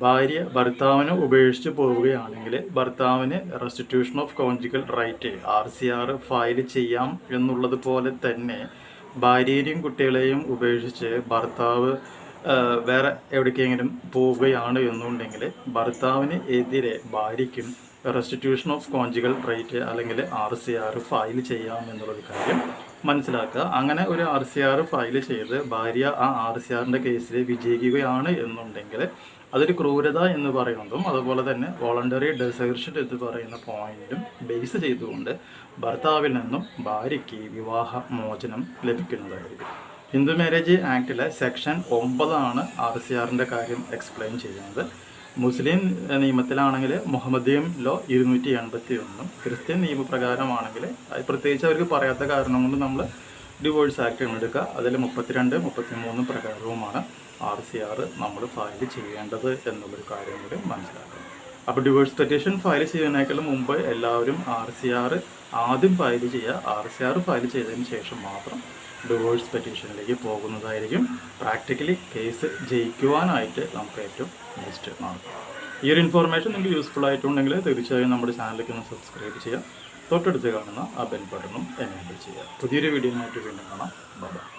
ഭാര്യ ഭർത്താവിനെ ഉപേക്ഷിച്ച് പോവുകയാണെങ്കിൽ ഭർത്താവിന് restitution of conjugal right R C R file ചെയ്യാം എന്നുള്ളത് പോലെ തന്നെ ഭാര്യയെയും കുട്ടികളെയും ഉപേക്ഷിച്ച് ഭർത്താവ് വേറെ എവിടേക്കെങ്കിലും പോവുകയാണ് എന്നുണ്ടെങ്കിൽ ഭർത്താവിന് എതിരെ ഭാര്യയ്ക്കും റെസ്റ്റിറ്റ്യൂഷൻ ഓഫ് കോഞ്ചുകൾ റൈറ്റ് അല്ലെങ്കിൽ ആർ സി ആർ ഫയൽ ചെയ്യാം എന്നുള്ളൊരു കാര്യം മനസ്സിലാക്കുക. അങ്ങനെ ഒരു ആർ സി ആർ ഫയൽ ചെയ്ത് ഭാര്യ ആ ആർ സി ആറിന്റെ കേസിൽ വിജയിക്കുകയാണ് എന്നുണ്ടെങ്കിൽ അതൊരു ക്രൂരത എന്ന് പറയുന്നതും അതുപോലെ തന്നെ വോളണ്ടറി ഡെസേർഷൻ എന്ന് പറയുന്ന പോയിന്റും ബേസ് ചെയ്തുകൊണ്ട് ഭർത്താവിൽ നിന്നും ഭാര്യയ്ക്ക് വിവാഹ മോചനം ലഭിക്കുന്നതായിരിക്കും. ഹിന്ദു മാരേജ് ആക്ടിലെ സെക്ഷൻ ഒമ്പതാണ് ആർ സി ആറിന്റെ കാര്യം എക്സ്പ്ലെയിൻ ചെയ്യുന്നത്. മുസ്ലിം നിയമത്തിലാണെങ്കിൽ മുഹമ്മദിയം ലോ ഇരുന്നൂറ്റി എൺപത്തി ഒന്നും ക്രിസ്ത്യൻ നിയമപ്രകാരമാണെങ്കിൽ അത് പ്രത്യേകിച്ച് അവർക്ക് പറയാത്ത കാരണം കൊണ്ട് നമ്മൾ ഡിവോഴ്സ് ആക്ട് എടുക്കുക. അതിൽ മുപ്പത്തിരണ്ട് മുപ്പത്തി മൂന്ന് പ്രകാരവുമാണ് ആർ സി ആർ നമ്മൾ ഫയൽ ചെയ്യേണ്ടത് എന്നുള്ളൊരു കാര്യം കൂടി മനസ്സിലാക്കണം. അപ്പോൾ ഡിവോഴ്സ് പെറ്റീഷൻ ഫയൽ ചെയ്യുന്നതിനേക്കാളും മുമ്പ് എല്ലാവരും ആർ സി ആർ ആദ്യം ഫയൽ ചെയ്യുക. ആർ സി ആർ ഫയൽ ചെയ്തതിന് ശേഷം മാത്രം ഡിവോഴ്സ് പെറ്റീഷനിലേക്ക് പോകുന്നതായിരിക്കും. പ്രാക്ടിക്കലി കേസ് ജയിക്കുവാനായിട്ട് നമുക്ക് ഏറ്റവും ബെസ്റ്റ് മാർക്ക് ഈ ഒരു ഇൻഫോർമേഷൻ നിങ്ങൾക്ക് യൂസ്ഫുൾ ആയിട്ടുണ്ടെങ്കിൽ തീർച്ചയായും നമ്മുടെ ചാനലിലേക്ക് ഒന്ന് സബ്സ്ക്രൈബ് ചെയ്യുക. തൊട്ടടുത്ത് കാണുന്ന ആ ബെൽ ബട്ടണും എനേബിൾ ചെയ്യുക. പുതിയൊരു വീഡിയോയുമായിട്ട് വീണ്ടും കാണാം. ബൈ